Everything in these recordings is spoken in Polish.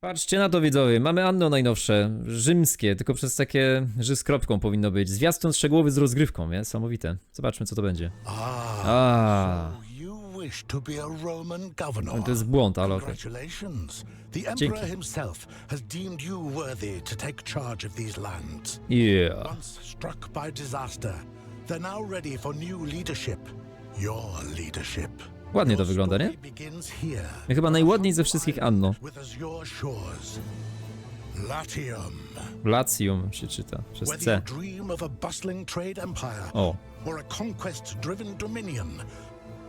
Patrzcie na to widzowie, mamy Anno najnowsze, rzymskie, tylko przez takie ży z kropką powinno być. Zwiastun szczegółowy z rozgrywką, nie? Niesamowite. Zobaczmy co to będzie. Ah, to jest błąd, ale okej. The Dzięki. Yeah. They're now ready for new leadership. Your leadership. Ładnie to wygląda, nie? here. Chyba najładniej ze wszystkich Anno. Latium. Latium się czyta, przez C. O,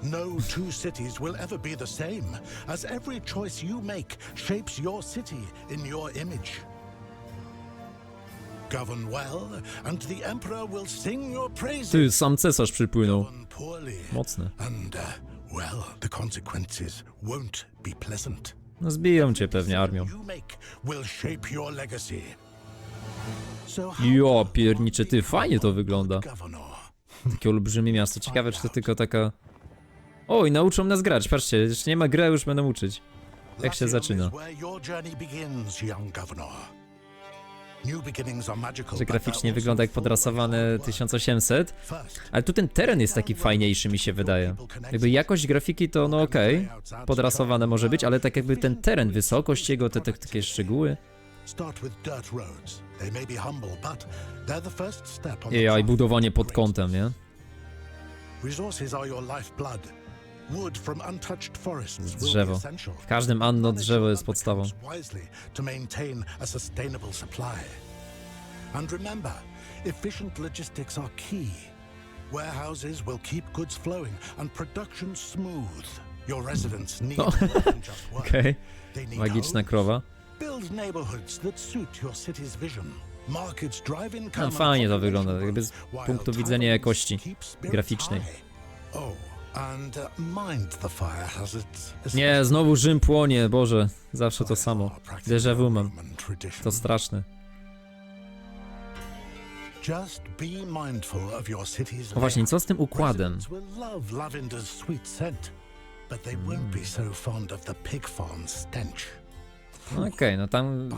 no two cities will ever be the same, as every choice you make shapes your city in your image. Govern well, and the emperor will sing your praises. ty, sam cesarz przypłynął. Mocne. and uh, well, the consequences won't be pleasant. No zbiją cię pewnie armią. You make will shape your legacy. So how Jo, piernicze, ty, fajnie to wygląda. governor? Takie olbrzymie miasto. Ciekawe, czy to tylko taka... Oj, nauczą nas grać, patrzcie, jeszcze nie ma gry, a już będą uczyć. Jak się Latium zaczyna? is where your journey begins, young governor. Że graficznie wygląda jak podrasowane hard work. 1800, First, ale tu ten teren jest taki fajniejszy mi się wydaje. Jakby jakość grafiki to no okej, podrasowane może być, ale tak jakby ten teren, wysokość jego, te, te takie szczegóły. I, budowanie pod kątem, nie? Resources are your lifeblood. Drzewo. W każdym anno drzewo jest podstawą. And remember, efficient logistics are key. Warehouses will keep goods flowing and production smooth. Your residents need more than just work. Need magiczna krowa. Build neighborhoods that suit your city's vision. Markets drive income No fajnie to wygląda, jakby z punktu widzenia jakości graficznej. high. Oh, and uh, mind the fire hazards. Nie, znowu Rzym płonie, Boże, zawsze to samo. Déjà vu mam, to straszne. Just be mindful of your city's O właśnie, co z tym układem? Residents will love lavender's sweet scent, but they won't be so fond of the pig farm stench. No Okej, no tam,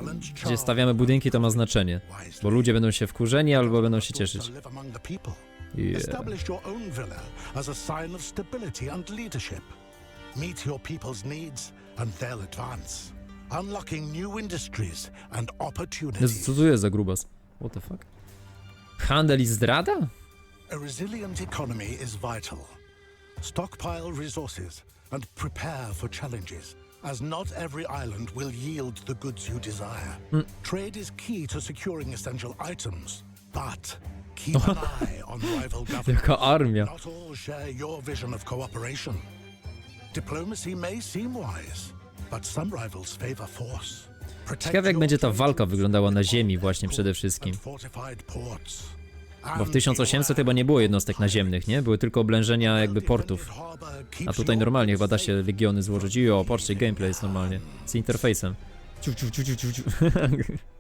gdzie stawiamy budynki, to ma znaczenie. Bo ludzie będą się wkurzeni albo będą się cieszyć. To live among the people. Yeah. Establish your own villa as a sign of stability and leadership. Meet your people's needs and they'll advance, unlocking new industries and opportunities. co tu jest za grubas? What the fuck? Handel i zdrada? A resilient economy is vital. Stockpile resources and prepare for challenges, as not every island will yield the goods you desire. Hmm. Trade is key to securing essential items, but Jaka armia. Ciekawe jak będzie ta walka wyglądała na ziemi właśnie przede wszystkim. Bo w And 1800 chyba nie było jednostek naziemnych, nie? Były tylko oblężenia jakby portów. A tutaj normalnie chyba da się legiony złożyć. I o, patrzcie, gameplay jest normalnie. Z interfejsem. Ciu, ciu, ciu, ciu, ciu.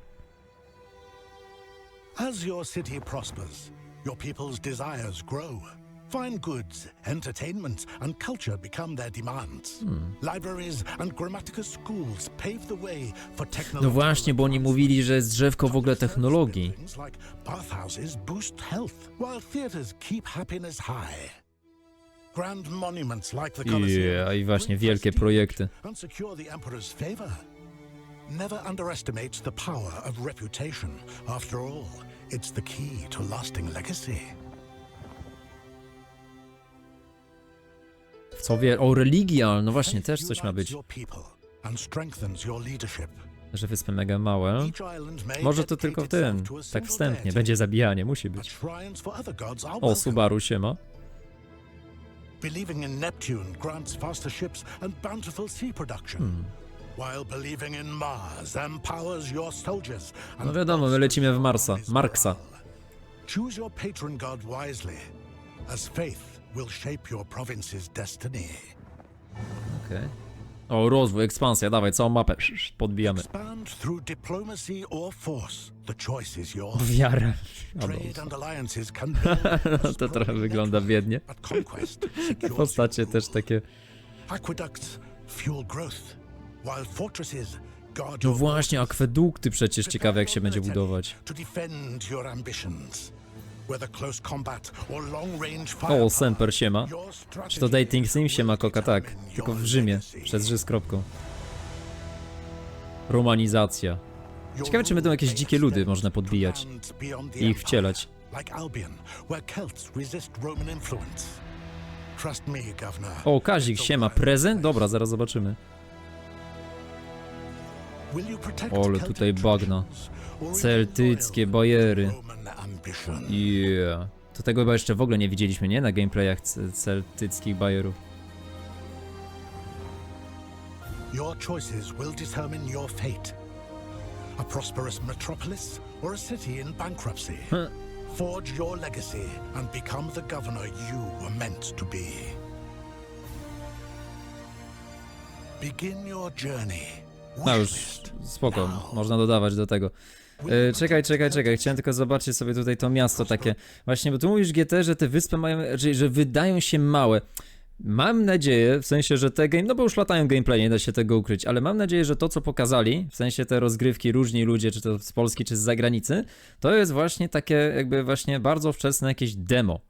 As your city prospers, your people's desires grow. Fine goods, entertainment, and culture become their demands. Libraries and grammatical schools pave the way for No technological właśnie, bo oni mówili, że jest drzewko w ogóle technologii. Like bathhouses boost health, while theaters keep happiness high. Yeah, i właśnie wielkie projekty. and secure the emperor's favor. Never underestimate the power of reputation. After all, it's the key to lasting legacy. W co wie... O, religia! No właśnie, też coś ma być. Że wyspy mega małe. Może to tylko w tym. Tak wstępnie. Będzie zabijanie, musi być. O. Subaru siema. Believing in Neptune grants faster ships and bountiful sea production. Hmm. While believing in Mars empowers your soldiers and No wiadomo, my lecimy w Marsa. Marksa. Choose your patron god wisely, as faith will shape your province's destiny. Okej. O, rozwój, ekspansja, dawaj, całą mapę. Podbijamy. Expand through diplomacy or force. The choice is yours. Wiarę. Trade and alliances can build a No to trochę wygląda network, biednie. But conquest Te secures postacie your też takie... Aqueducts fuel growth, No właśnie, akwedukty przecież ciekawe jak się będzie budować. O, Semper siema. your Czy to dating sim will siema koka, tak. Tylko w Rzymie, przez Rzy z kropką. Romanizacja. Ciekawe, czy będą jakieś dzikie ludy można podbijać i ich wcielać. O, Kazik, it's a siema. wild Prezent? Dobra, zaraz zobaczymy. Ole, tutaj remain Celtyckie bajery. Yeah. To tego chyba jeszcze w ogóle nie widzieliśmy, nie? Na gameplayach ce- celtyckich bajerów. Your choices will determine your fate. A prosperous metropolis or a city in bankruptcy. Forge your legacy and become the governor you were meant to be. Begin your journey. No już, spoko, można dodawać do tego. E, czekaj, czekaj, czekaj, chciałem tylko zobaczyć sobie tutaj to miasto takie. Właśnie, bo tu mówisz GT, że te wyspy mają, że, że wydają się małe. Mam nadzieję, w sensie, że te game, no bo już latają gameplay, nie da się tego ukryć, ale mam nadzieję, że to, co pokazali, w sensie te rozgrywki, różni ludzie, czy to z Polski, czy z zagranicy, to jest właśnie takie, jakby właśnie bardzo wczesne jakieś demo.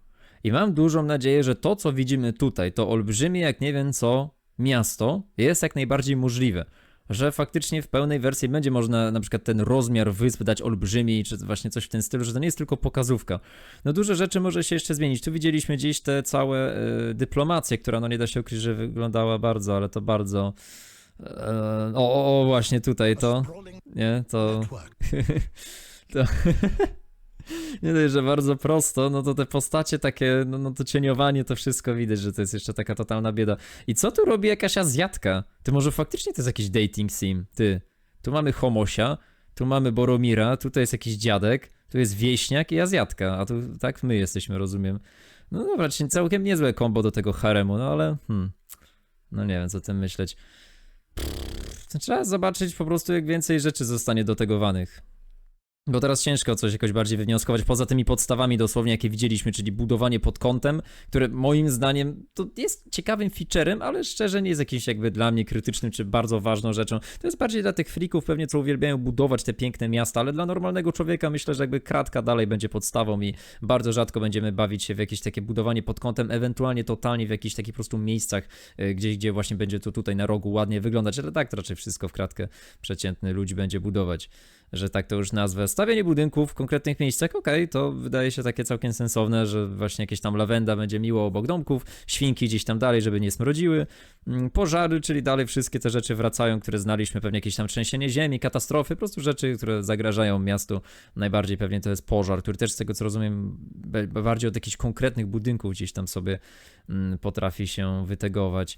I mam dużą nadzieję, że to, co widzimy tutaj, to olbrzymie, jak nie wiem co, miasto, jest jak najbardziej możliwe że faktycznie w pełnej wersji będzie można na przykład ten rozmiar wysp dać olbrzymi, czy właśnie coś w tym stylu, że to nie jest tylko pokazówka. No dużo rzeczy może się jeszcze zmienić. Tu widzieliśmy gdzieś te całe y, dyplomacje, która no nie da się ukryć, że wyglądała bardzo, ale to bardzo... e, o, o, o, właśnie tutaj to, nie, to... to nie dość, że bardzo prosto, no to te postacie takie, no, no to cieniowanie, to wszystko widać, że to jest jeszcze taka totalna bieda. I co tu robi jakaś Azjatka? Ty może faktycznie to jest jakiś dating sim, ty. Tu mamy Homosia, tu mamy Boromira, tutaj jest jakiś dziadek, tu jest wieśniak i Azjatka, a tu tak my jesteśmy, rozumiem. No dobra, czyli całkiem niezłe kombo do tego haremu, no ale hmm, no nie wiem, co o tym myśleć. Pff, Trzeba zobaczyć po prostu, jak więcej rzeczy zostanie dotegowanych. Bo teraz ciężko coś jakoś bardziej wywnioskować poza tymi podstawami dosłownie, jakie widzieliśmy, czyli budowanie pod kątem, które moim zdaniem to jest ciekawym featurem, ale szczerze nie jest jakimś jakby dla mnie krytycznym czy bardzo ważną rzeczą. To jest bardziej dla tych frików pewnie, co uwielbiają budować te piękne miasta, ale dla normalnego człowieka myślę, że jakby kratka dalej będzie podstawą i bardzo rzadko będziemy bawić się w jakieś takie budowanie pod kątem, ewentualnie totalnie w jakichś takich po prostu miejscach, y, gdzieś, gdzie właśnie będzie to tutaj na rogu ładnie wyglądać, ale tak to raczej wszystko w kratkę przeciętny ludzi będzie budować że tak to już nazwę. Stawianie budynków w konkretnych miejscach, okej, to wydaje się takie całkiem sensowne, że właśnie jakieś tam lawenda będzie miło obok domków, świnki gdzieś tam dalej, żeby nie smrodziły, Mm, pożary, czyli dalej wszystkie te rzeczy wracają, które znaliśmy, pewnie jakieś tam trzęsienie ziemi, katastrofy, po prostu rzeczy, które zagrażają miastu. Najbardziej pewnie to jest pożar, który też z tego co rozumiem bardziej od jakichś konkretnych budynków gdzieś tam sobie mm, potrafi się wytegować.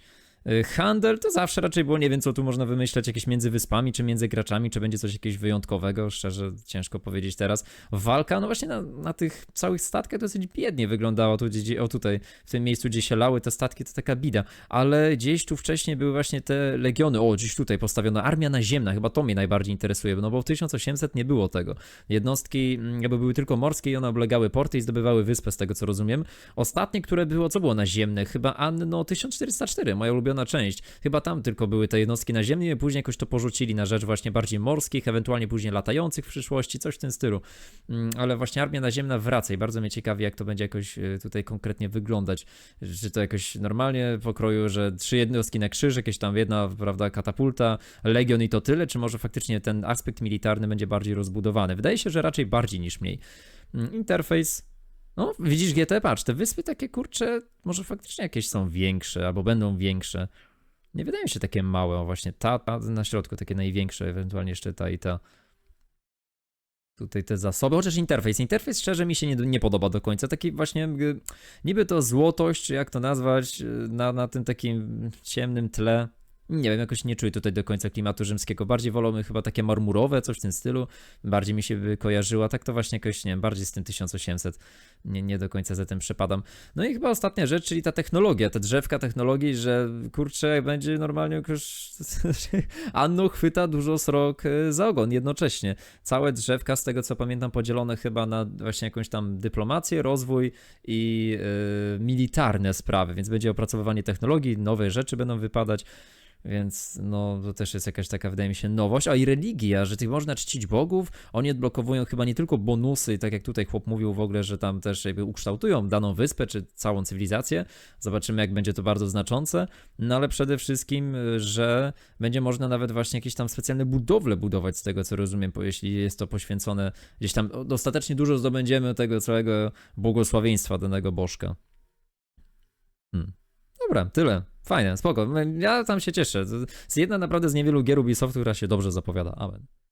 Y, Handel to zawsze raczej było, nie wiem co tu można wymyśleć, jakieś między wyspami, czy między graczami, czy będzie coś jakiegoś wyjątkowego, szczerze ciężko powiedzieć teraz. Walka, no właśnie na, na tych całych statkach dosyć biednie wyglądało, tu, gdzie, o tutaj, w tym miejscu, gdzie się lały te statki, to taka bida, ale gdzieś tu wcześniej były właśnie te legiony, o, gdzieś tutaj postawiona armia naziemna, chyba to mnie najbardziej interesuje, no bo w 1800 nie było tego. Jednostki mm, jakby były tylko morskie i one oblegały porty i zdobywały wyspę, z tego co rozumiem. Ostatnie, które było, co było naziemne? Chyba Anno 1404, moja ulubiona część. Chyba tam tylko były te jednostki naziemne i później jakoś to porzucili na rzecz właśnie bardziej morskich, ewentualnie później latających w przyszłości, coś w tym stylu. Mm, Ale właśnie armia naziemna wraca i bardzo mnie ciekawi, jak to będzie jakoś y, tutaj konkretnie wyglądać. Czy to jakoś normalnie pokroju, że trzy jednostki na krzyż, jakieś tam jedna, prawda, katapulta, legion i to tyle, czy może faktycznie ten aspekt militarny będzie bardziej rozbudowany? Wydaje się, że raczej bardziej niż mniej. Mm, Interfejs no, widzisz GT, patrz, te wyspy takie kurcze, może faktycznie jakieś są większe, albo będą większe. Nie wydają się takie małe, o właśnie ta, ta na środku takie największe, ewentualnie jeszcze ta i ta. Tutaj te zasoby, chociaż interfejs. Interfejs szczerze mi się nie, nie podoba do końca. Taki właśnie, y, niby to złotość, czy jak to nazwać, y, na, na tym takim ciemnym tle. Nie wiem, jakoś nie czuję tutaj do końca klimatu rzymskiego. Bardziej wolimy chyba takie marmurowe, coś w tym stylu. Bardziej mi się by kojarzyło. Tak to właśnie jakoś, nie wiem, bardziej z tym 1800. Nie, nie do końca za tym przepadam. No i chyba ostatnia rzecz, czyli ta technologia, te drzewka technologii, że kurczę, będzie normalnie już Anno chwyta dużo srok e, za ogon jednocześnie. Całe drzewka, z tego co pamiętam, podzielone chyba na właśnie jakąś tam dyplomację, rozwój i e, militarne sprawy, więc będzie opracowywanie technologii, nowe rzeczy będą wypadać. Więc no to też jest jakaś taka, wydaje mi się, nowość. A i religia, że tych można czcić bogów, oni odblokowują chyba nie tylko bonusy, tak jak tutaj chłop mówił w ogóle, że tam też jakby ukształtują daną wyspę czy całą cywilizację. Zobaczymy, jak będzie to bardzo znaczące. No ale przede wszystkim, że będzie można nawet właśnie jakieś tam specjalne budowle budować, z tego co rozumiem, jeśli jest to poświęcone gdzieś tam, dostatecznie dużo zdobędziemy tego całego błogosławieństwa danego bożka. Hmm. Dobra, tyle. Fajne, spoko. Ja tam się cieszę. To jest jedna naprawdę z niewielu gier Ubisoftu, która się dobrze zapowiada. Amen.